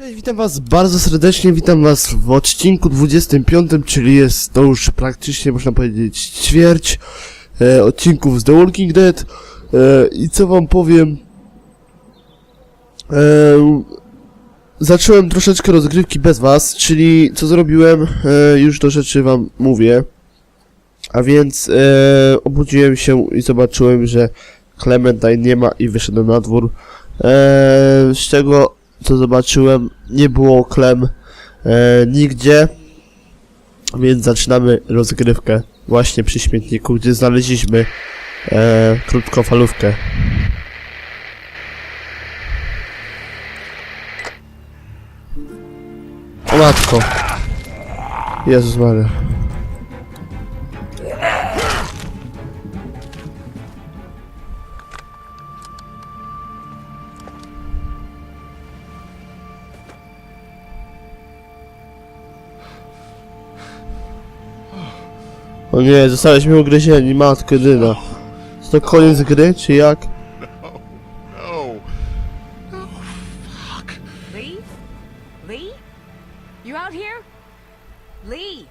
Cześć, witam was bardzo serdecznie, witam was w odcinku 25, czyli jest to już praktycznie można powiedzieć ćwierć e, odcinków z The Walking Dead. E, i co wam powiem? E, zacząłem troszeczkę rozgrywki bez was, czyli co zrobiłem, e, już do rzeczy wam mówię. A więc e, obudziłem się i zobaczyłem, że Clementine nie ma i wyszedłem na dwór. E, z czego co zobaczyłem, nie było klem e, nigdzie, więc zaczynamy rozgrywkę właśnie przy śmietniku, gdzie znaleźliśmy e, krótkofalówkę. Matko. Jezus Maria. O nie, zostaliśmy ugryzieni, matko jedyna. Czy to koniec gry, czy jak? No. No, fuck. Lee? Lee? You out here? Lee!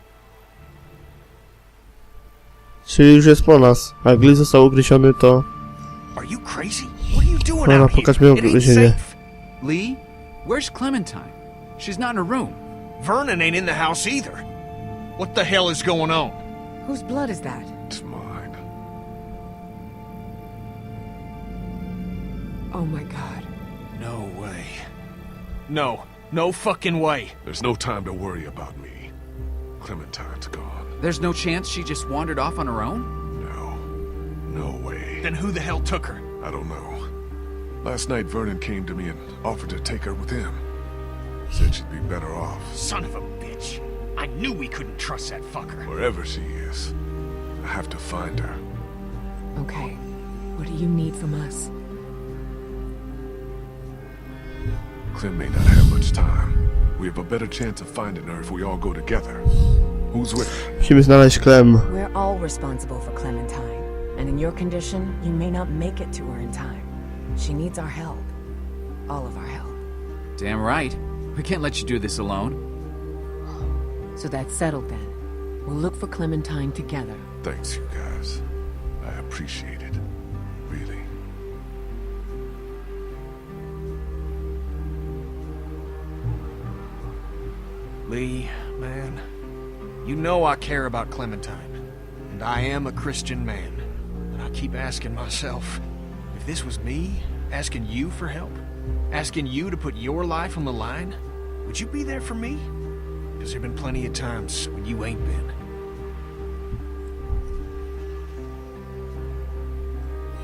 Czyli już jest po nas. A gdy został ugryziony, to... Are you crazy? What are you doing Dobra, out here? pokaż mi It ain't ugryzienie. safe. Lee, where's Clementine? She's not in her room. Vernon ain't in the house either. What the hell is going on? Whose blood is that? It's mine. Oh my god. No way. No. No fucking way. There's no time to worry about me. Clementine's gone. There's no chance she just wandered off on her own? No. No way. Then who the hell took her? I don't know. Last night, Vernon came to me and offered to take her with him. Said she'd be better off Son of a bitch. I knew we couldn't trust that fucker. wherever she is. I have to find her. Okay. What do you need from us? Clem may not have much time. We have a better chance of finding her if we all go together. Who's with her? Musimy znaleźć Clem. We're all responsible for Clementine, and in your condition, you may not make it to her in time. She needs our help. All of our help. Damn right. We can't let you do this alone. So that's settled then. We'll look for Clementine together. Thanks, you guys. I appreciate it. Really. Lee, man, you know I care about Clementine, and I am a Christian man. And I keep asking myself, if this was me asking you for help, asking you to put your life on the line, would you be there for me? Because there've been plenty of times when you ain't been.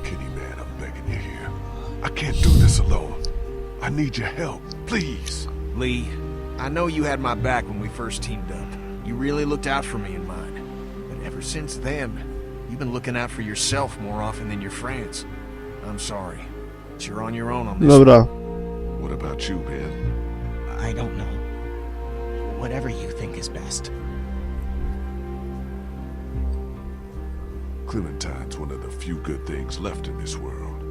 Kitty, man, I'm begging you here. I can't do this alone. I need your help. Please. Lee, I know you had my back when we first teamed up. You really looked out for me and mine. But ever since then, you've been looking out for yourself more often than your friends. I'm sorry. But you're on your own on this. Dobra. What about you, Ben? I don't know. Whatever you think is best. Clementine's one of the few good things left in this world.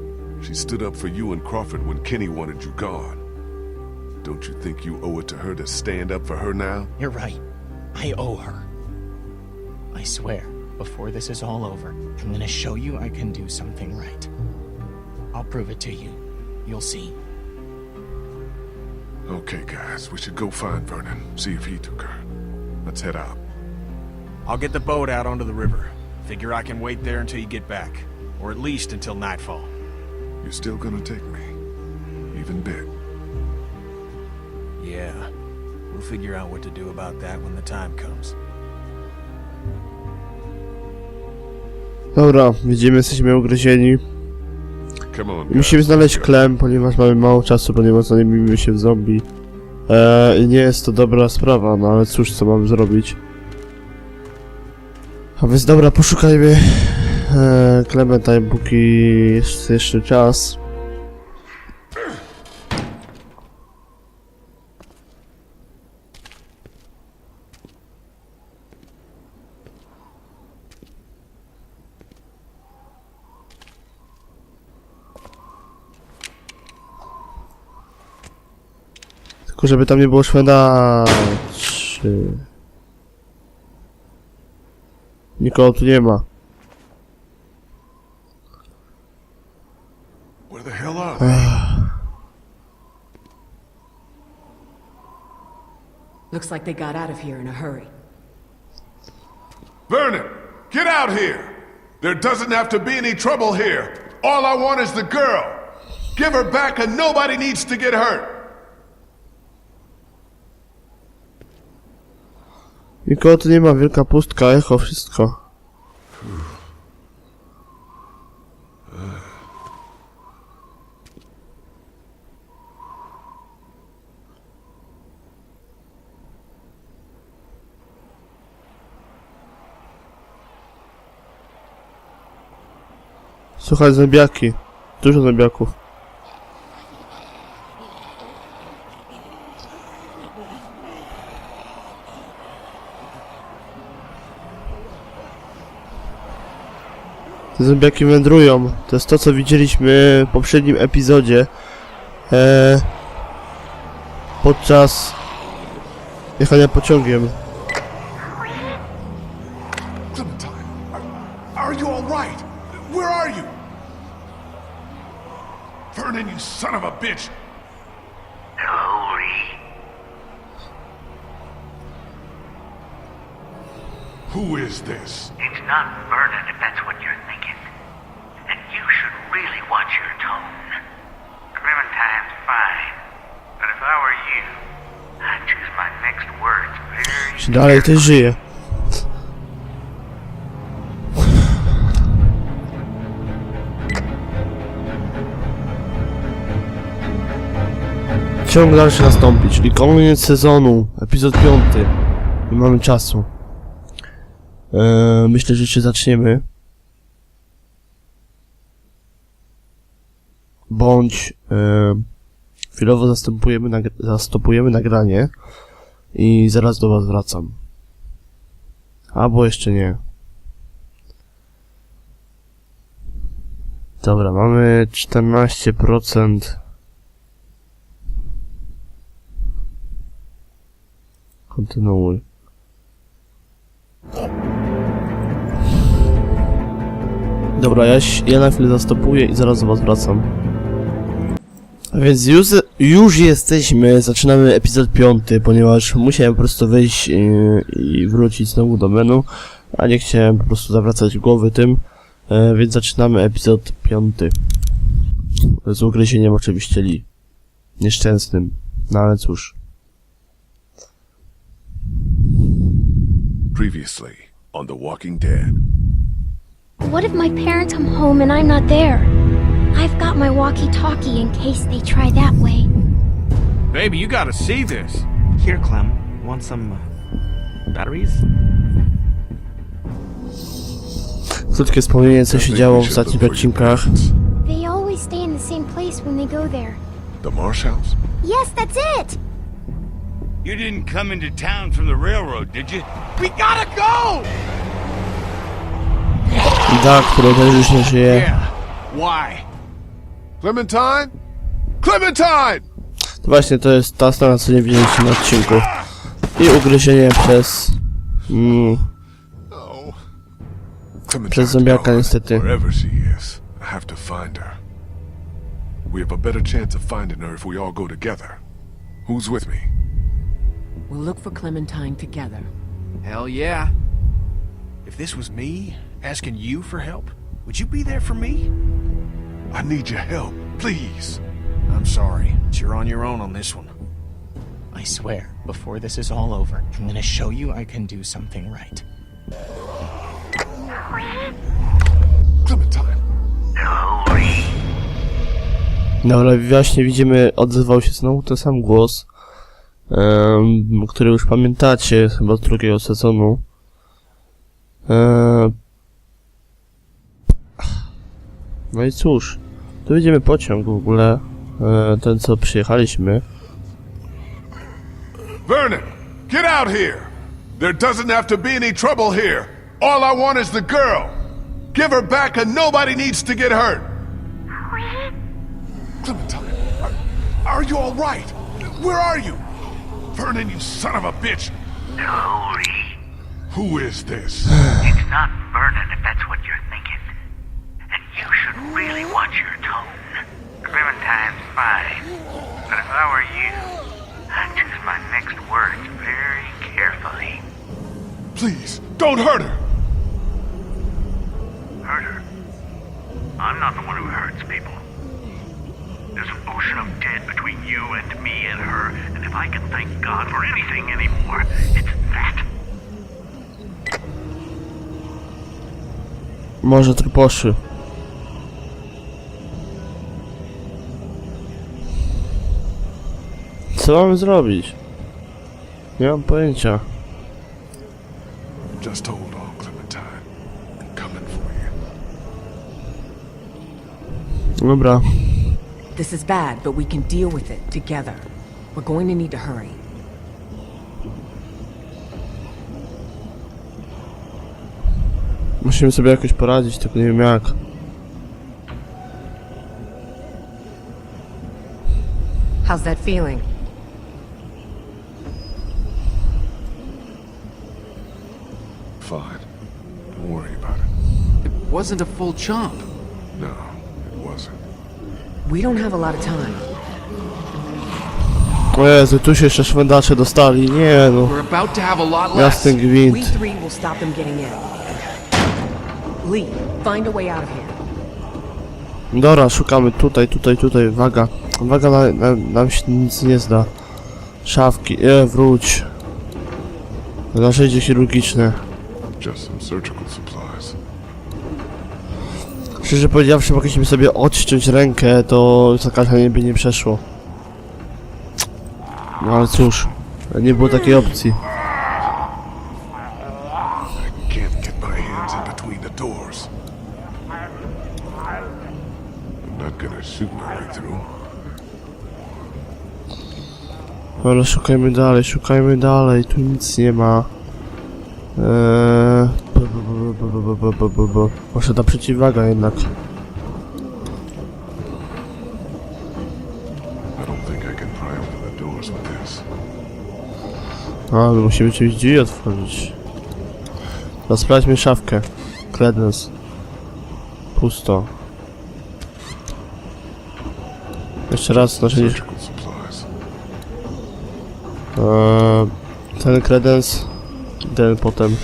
She stood up for you and Crawford when Kenny wanted you gone. Don't you think you owe it to her to stand up for her now? You're right. I owe her. I swear, before this is all over, I'm gonna show you I can do something right. I'll prove it to you. You'll see. Okay, guys, we should go find Vernon, see if he took her. Let's head out. I'll get the boat out onto the river. Figure I can wait there until you get back. Or at least until nightfall. You're still gonna take me? Even bit. Yeah. We'll figure out what to do about that when the time comes. Dobra, widzimy, jesteśmy ugryzieni. Musimy znaleźć Clem, ponieważ mamy mało czasu, ponieważ zamienimy się w zombie. E, I nie jest to dobra sprawa, no ale cóż, co mamy zrobić. A więc dobra, poszukajmy e, Clementine, póki jest jeszcze czas. Tylko Tylko żeby tam nie było szwendaczy. Nikogo tu nie ma. Where the hell are they? Looks like they got out of here in a hurry. Vernon, get out here! There doesn't have to be any trouble here. All I want is the girl. Give her back and nobody needs to get hurt. Nikogo tu nie ma, wielka pustka, echo, wszystko. Słuchaj, zębiaki. Dużo zębiaków. Te zębiaki wędrują. To jest to, co widzieliśmy w poprzednim epizodzie. E, podczas jechania pociągiem. Clementine, are, are you all right? Where are you? Vernon, you son of a bitch! Hello, Lee. Who is this? It's not Vernon if that's what you're thinking. And you should really watch your tone. Clementine's fine. But if I were you, I'd choose my next words very Czy dalej ktoś żyje? Ciąg dalszy nastąpi, czyli koniec sezonu, epizod piąty. Nie mamy czasu. Eee, myślę, że jeszcze zaczniemy. Bądź eee, chwilowo zastępujemy nagranie i zaraz do was wracam. Albo jeszcze nie. Dobra, mamy 14%. Kontynuuj. Dobra, ja, ja na chwilę zastopuję i zaraz do was wracam. A więc już, już jesteśmy, zaczynamy epizod piąty, ponieważ musiałem po prostu wyjść i, i wrócić znowu do menu, a nie chciałem po prostu zawracać głowy tym, e, więc zaczynamy epizod piąty. Z ugryzieniem oczywiście Lee. Nieszczęsnym, no ale cóż. Previously on The Walking Dead. What if my parents come home and I'm not there? I've got my walkie talkie in case they try that way. Baby, you gotta see this. Here, Clem. Want some uh, batteries? Krótkie wspomnienie, co się działo w ostatnich odcinkach. They always stay in the same place when they go there. The Marsh House? Yes, that's it! You didn't come into town from the railroad, did you? We gotta go! Da, który też już nie żyje. Yeah. Why? Clementine? Clementine! To właśnie to jest ta strona, co nie widzieliście na odcinku. I ugryzienie przez... Mm. Przez zombiaka niestety. Wherever she is, I have to find her. We have a better chance of finding her if we all go together. Who's with me? We'll look for Clementine together. Hell yeah. If this was me asking you for help, would you be there for me? I need your help, please. I'm sorry, but you're on your own on this one. I swear, before this is all over, I'm gonna show you I can do something right. Clementine. Lee. Dobra, właśnie widzimy, odzywał się znowu ten sam głos, em, który już pamiętacie chyba z drugiego sezonu. Em, no i cóż, tu widzimy pociąg w ogóle, e, ten co przyjechaliśmy. Vernon, get out here! There doesn't have to be any trouble here. All I want is the girl. Give her back and nobody needs to get hurt. Clementine, are, are you all right? Where are you? Vernon, you son of a bitch! No, Who is this? It's not Vernon if that's what you're thinking. And you should really watch your tone. Clementine's fine. But if I were you, I'd choose my next words very carefully. Please, don't hurt her! Hurt her? I'm not the one who hurts people. There's an ocean of dead between you and me and her, and if I can thank God for anything anymore, it's that. Może truposzy. Co mamy zrobić? Nie mam pojęcia. Just hold on, Clementine. I'm coming for you. Dobra. This is bad, but we can deal with it together. We're going to need to hurry. Musimy sobie jakoś poradzić, tylko nie wiem jak. How's that feeling? Fine. Don't worry about it. It wasn't a full chomp. No, it wasn't. We don't have a lot of time. O Jezu, tu się jeszcze szwendacze dostali. Nie no. We're about to have a lot less. Jasny We gwint. three will stop them getting in. Lee, find a way out of here. Dobra, szukamy tutaj, tutaj, tutaj. Waga. Waga na, na, nam się nic nie zda. Szafki. E, wróć. Narzędzie chirurgiczne. Just some surgical supplies. Szczerze powiedziawszy, mogliśmy sobie odciąć rękę, to zakażenie by nie przeszło. No ale cóż, nie było takiej opcji. Ale szukajmy dalej, szukajmy dalej, tu nic nie ma. Eee bo, bo, bo, bo posiada przeciwwaga jednak. A, no, musimy czymś drzwi otworzyć. No, sprawdźmy szafkę. Kredens. Pusto. Jeszcze raz, znaczy... Eee, ten kredens, ten potem.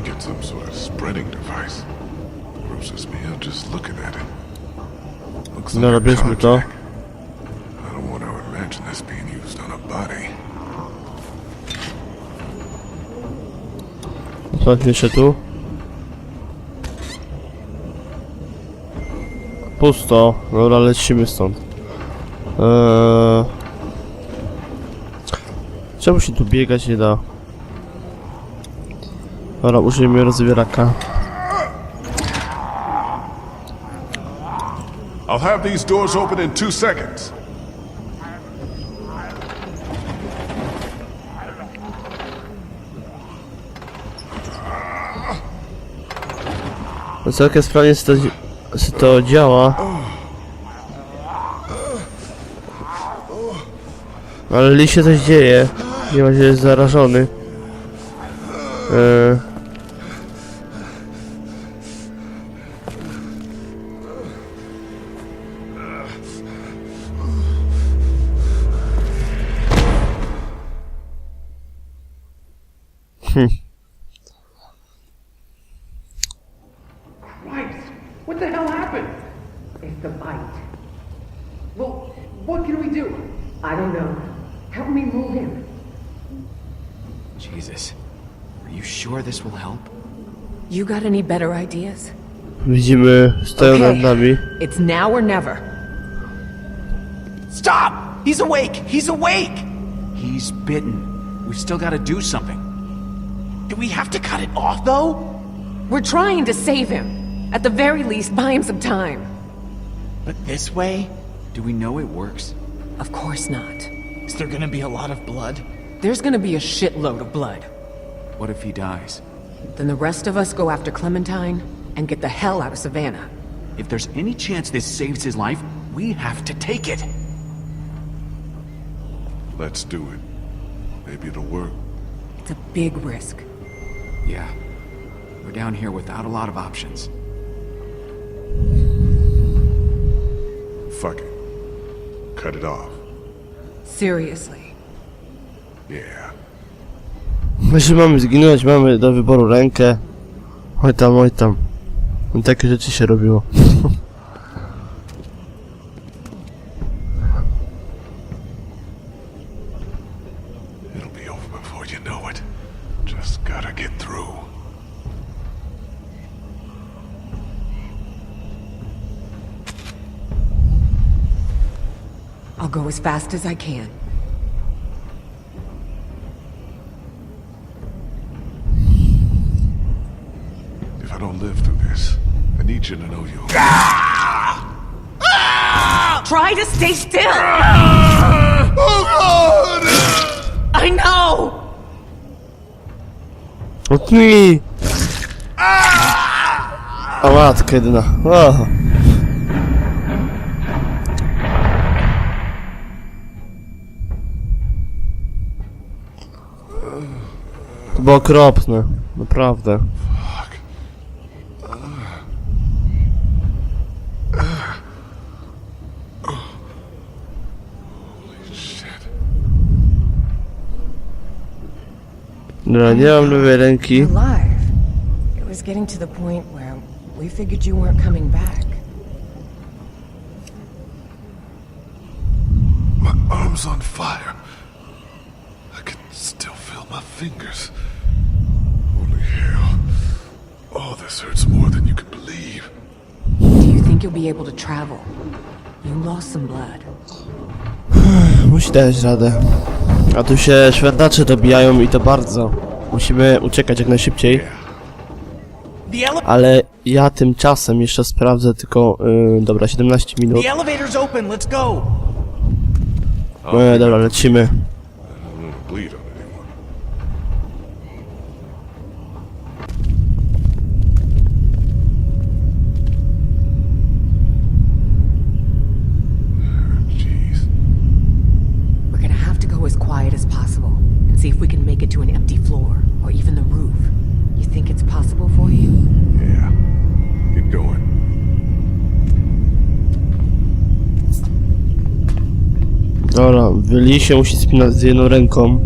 Think it's some sort of spreading device. Grosses me out just looking at it. Looks like Dobra, a. I don't want to imagine this being used on a body. Jeszcze tu. Pusto. Dobra, lecimy stąd. Eee... Czemu się tu biegać nie da? Dobra, użyjmy rozwieraka. I'll have these doors open in two seconds. No całkiem sprawnie się to, się to działa. Ale Lee się coś dzieje. Nie ma się jest zarażony. Eee... better ideas? Widzimy, stoją nad Okay. nami. It's now or never. Stop! He's awake! He's awake! He's bitten. We've still got to do something. Do we have to cut it off, though? We're trying to save him. At the very least, buy him some time. But this way? Do we know it works? Of course not. Is there gonna be a lot of blood? There's gonna be a shitload of blood. What if he dies? Then the rest of us go after Clementine and get the hell out of Savannah. If there's any chance this saves his life, we have to take it. Let's do it. Maybe it'll work. It's a big risk. Yeah. We're down here without a lot of options. Fuck it. Cut it off. Seriously. Yeah. Jeśli mamy zginąć, mamy do wyboru rękę. Oj tam, oj tam. I takie rzeczy się robiło. I'll go as fast as I can. If I don't live through this, I need you to know you. Try to stay still! I know! Otnij! A matka jedyna. O. To było okropne. Naprawdę. Shit. Dobra, nie mam lewej ręki. You're alive. It was getting to the point where we figured you weren't coming back. My arm's on fire. I can still feel my fingers. Holy hell. Oh, this hurts more than you can believe. Do you think you'll be able to travel? You lost some blood. Musi dać radę. A tu się szwerdacze dobijają i to bardzo. Musimy uciekać jak najszybciej. Ale ja tymczasem jeszcze sprawdzę tylko... Yy, dobra, 17 minut. E, dobra, lecimy. If we can make it to an empty floor or even the roof. You think it's possible for you? Yeah. Get going. Dobra, Willi się musi spinać z jedną ręką.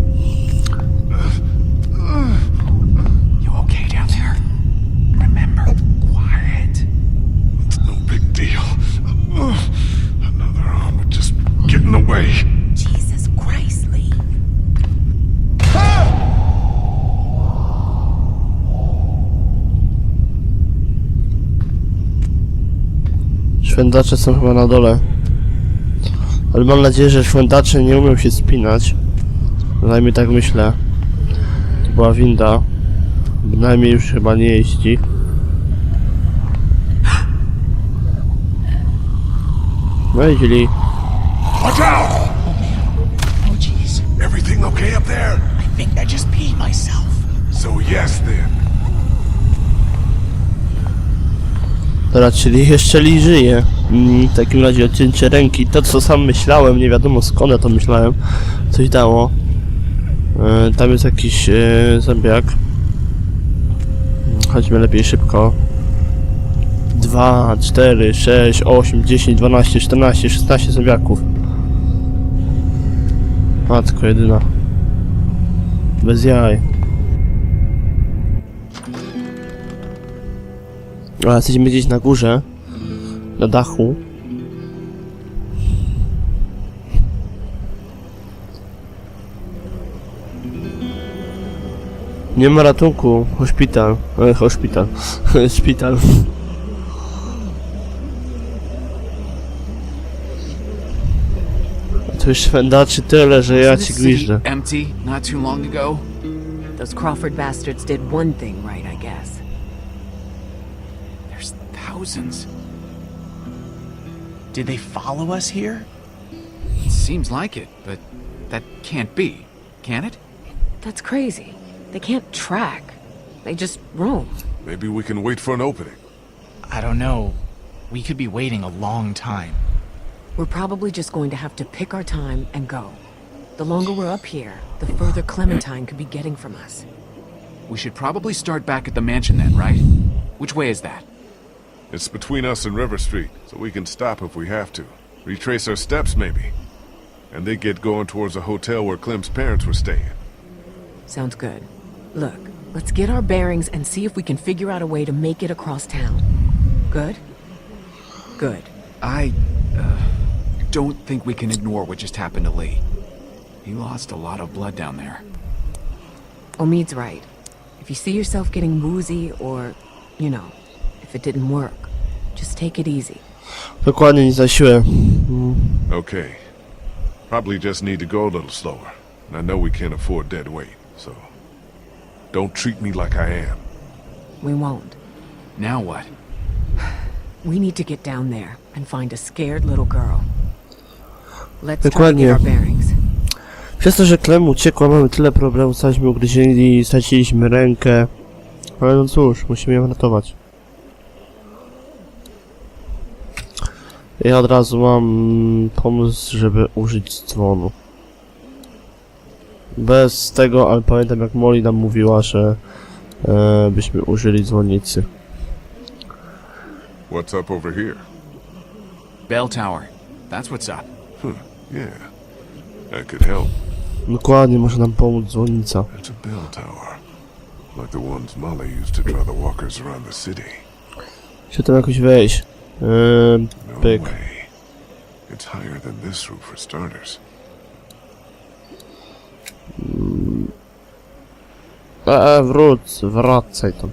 Szwędacze są chyba na dole. Ale mam nadzieję, że szwędacze nie umią się spinać. Przynajmniej tak myślę. To była winda. Bynajmniej już chyba nie jeździ. No i źli. Watch out! Oh, jeez. Everything okay up there? I think I just peed myself. So yes then. Dobra, czyli jeszcze Lee żyje. W takim razie odcięcie ręki. To co sam myślałem, nie wiadomo skąd ja to myślałem. Coś dało. E, tam jest jakiś e, zębiak. Chodźmy lepiej szybko. 2, 4, 6, 8, 10, 12, 14, 16 zębiaków. Matko jedyna. Bez jaj. A jesteśmy gdzieś na górze. Na dachu. Nie ma ratunku. Hospital. E, hospital. Szpital. Tu już tyle, że ja ci gwiżdżę. empty not too long ago? Those Crawford bastards did one thing right, I guess. There's thousands. Did they follow us here? It seems like it, but that can't be, can it? That's crazy. They can't track. They just roam. Maybe we can wait for an opening. I don't know. We could be waiting a long time. We're probably just going to have to pick our time and go. The longer we're up here, the further Clementine could be getting from us. We should probably start back at the mansion then, right? Which way is that? It's between us and River Street, so we can stop if we have to. Retrace our steps, maybe. And they get going towards the hotel where Clem's parents were staying. Sounds good. Look, let's get our bearings and see if we can figure out a way to make it across town. Good? Good. I uh, don't think we can ignore what just happened to Lee. He lost a lot of blood down there. Omid's right. If you see yourself getting woozy or, you know, if it didn't work, just take it easy. Dokładnie, nie za siłę. Okay. Probably just need to go a little slower. And I know we can't afford dead weight, so... Don't treat me like I am. We won't. Now what? We need to get down there and find a scared little girl. Let's try to Dokładnie. get our bearings. Przez to, że Klem uciekła, mamy tyle problemów, zostaliśmy ugryzieni, straciliśmy rękę. Ale no cóż, musimy ją ratować. Ja od razu mam pomysł, żeby użyć dzwonu. Bez tego, ale pamiętam jak Molly nam mówiła, że e, byśmy użyli dzwonnicy. What's up over here? Bell Tower. That's what's up. Huh, yeah. That could help. Dokładnie, może nam pomóc dzwonnica. It's a bell tower. Like the ones Molly used to draw the walkers around the city. Chcę tam jakoś wejść. Eee, No Big. way. It's higher than this roof for starters. Mm. e, wróć, wracaj tam.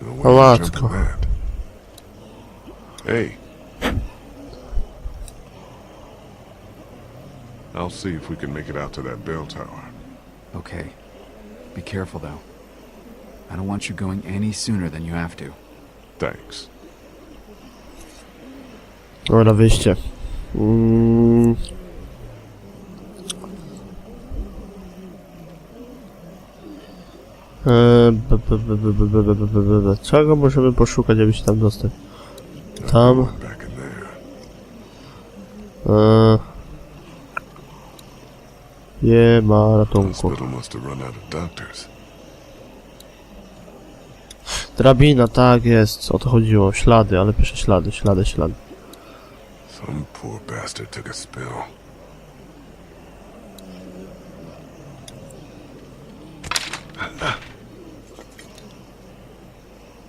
No way you're wow, jumping cool. that. Hey. I'll see if we can make it out to that bell tower. Okay. Be careful though. I don't want you going any sooner than you have to. Thanks. Dobra, wyjście. Mm. Eee, b- b- b- b- b- b- b- b- b- b- Czego możemy poszukać, aby się tam dostać? Tam. Eee. Nie ma ratunku. Hospital must have run out of doctors. Drabina, tak jest, o to chodziło. Ślady, ale pisze ślady, ślady, ślady. Some poor bastard took a spill.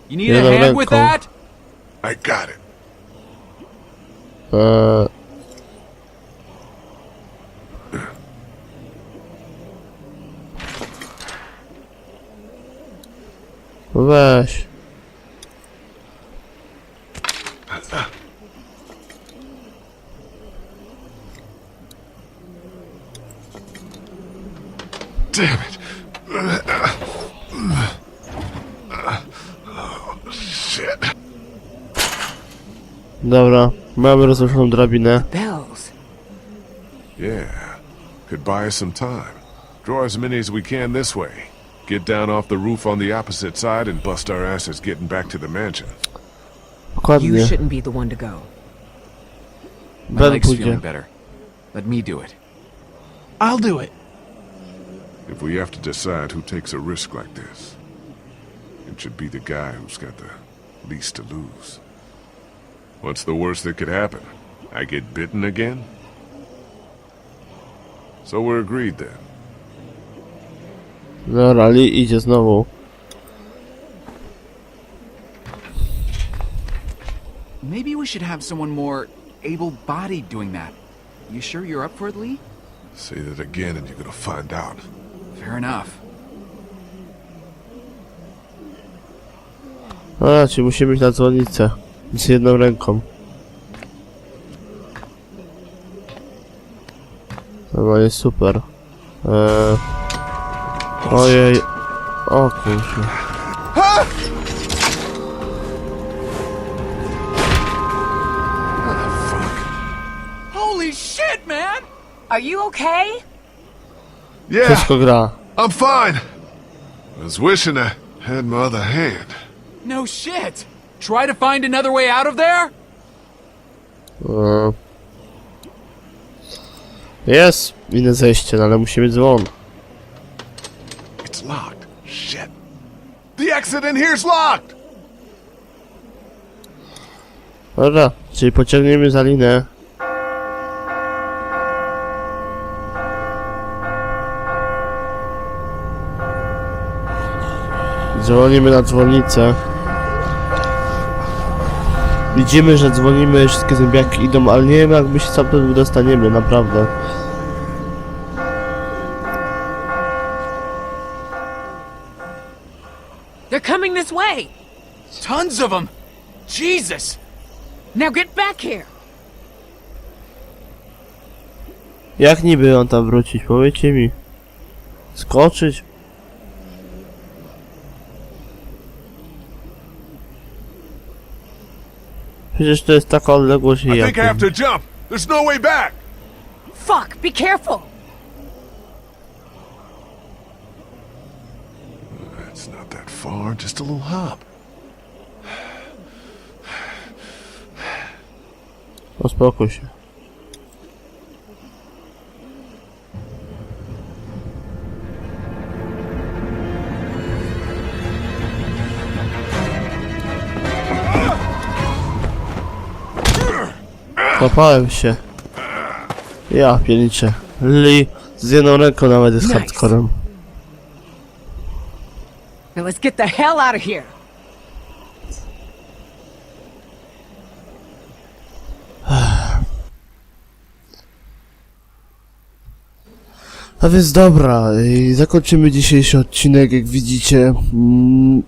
You need a hand with that? I got it. Eee. Weź. Damn it. Shit. Dobra, mamy rozruszoną drabinę. Bells. Yeah. Could buy us some time. Draw as many as we can this way. Get down off the roof on the opposite side and bust our asses getting back to the mansion. You shouldn't be the one to go. My leg's feeling better. Let me do it. I'll do it. If we have to decide who takes a risk like this, it should be the guy who's got the least to lose. What's the worst that could happen? I get bitten again? So we're agreed then. Dobra, Lee idzie znowu. Maybe we should have someone more able-bodied doing that. You sure you're up for it, Lee? Say that again and you're gonna find out. Fair enough. A, czyli musimy iść na dzwonnicę. Z jedną ręką. Dobra, jest super. Eee... Ojej. O kurczę. Holy shit, man! Are you okay? Yeah, Wszystko gra. I'm fine. I was wishing I Had my other hand. No shit! Try to find another way out of there? E, Jest inne zejście, no ale musi mieć dzwon. It's locked. Shit. The exit in here's locked! Dobra, czyli pociągniemy za linę. Dzwonimy na dzwonnicę. Widzimy, że dzwonimy, wszystkie zębiaki idą, ale nie wiem jak my się stamtąd wydostaniemy, naprawdę. Coming this way! Tons of them! Jesus! Now get back here! Jak niby on tam wrócić, powiedzcie mi. Skoczyć? Przecież to jest taka odległość i I ja. think I have to jump. There's no way back. Fuck! Be careful! It's not that far, just a little hop. Uspokój się. Kopałem się. Ja pierniczę. Li z jedną ręką nawet jest Nice. hardcorem. Now let's get the hell out of here! A więc dobra, zakończymy dzisiejszy odcinek, jak widzicie. Mm,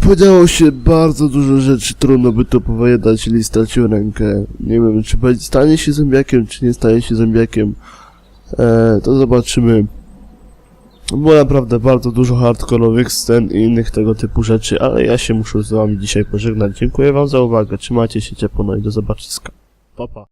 Podziało się bardzo dużo rzeczy, trudno by to powiedzieć, Lee stracił rękę. Nie wiem, czy stanie się zombiakiem, czy nie stanie się zombiakiem. E, to zobaczymy. Było naprawdę bardzo dużo hardkorowych scen i innych tego typu rzeczy, ale ja się muszę z wami dzisiaj pożegnać. Dziękuję wam za uwagę, trzymajcie się ciepło, no i do zobaczyska. Pa, pa.